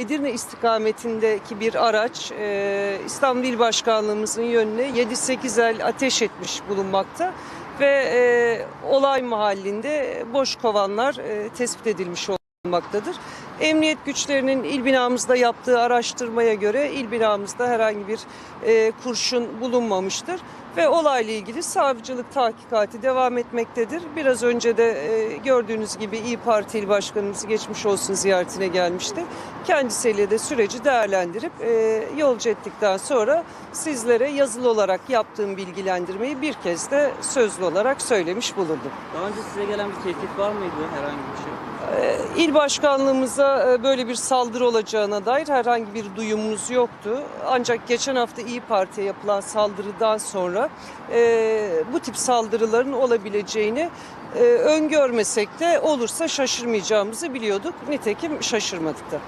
Edirne istikametindeki bir araç e, İstanbul İl Başkanlığımızın yönüne 7-8 el ateş etmiş bulunmakta ve e, olay mahallinde boş kovanlar e, tespit edilmiş bulunmaktadır. Emniyet güçlerinin il binamızda yaptığı araştırmaya göre il binamızda herhangi bir e, kurşun bulunmamıştır ve olayla ilgili savcılık tahkikati devam etmektedir. Biraz önce de e, gördüğünüz gibi İyi Parti İl Başkanımız geçmiş olsun ziyaretine gelmişti. Kendisiyle de süreci değerlendirip e, yolcu ettikten sonra sizlere yazılı olarak yaptığım bilgilendirmeyi bir kez de sözlü olarak söylemiş bulundum. Daha önce size gelen bir tehdit var mıydı herhangi bir şey? Ee, İl başkanlığımıza e, böyle bir saldırı olacağına dair herhangi bir duyumumuz yoktu. Ancak geçen hafta İyi Parti'ye yapılan saldırıdan sonra e, bu tip saldırıların olabileceğini e, öngörmesek de olursa şaşırmayacağımızı biliyorduk. Nitekim şaşırmadık da.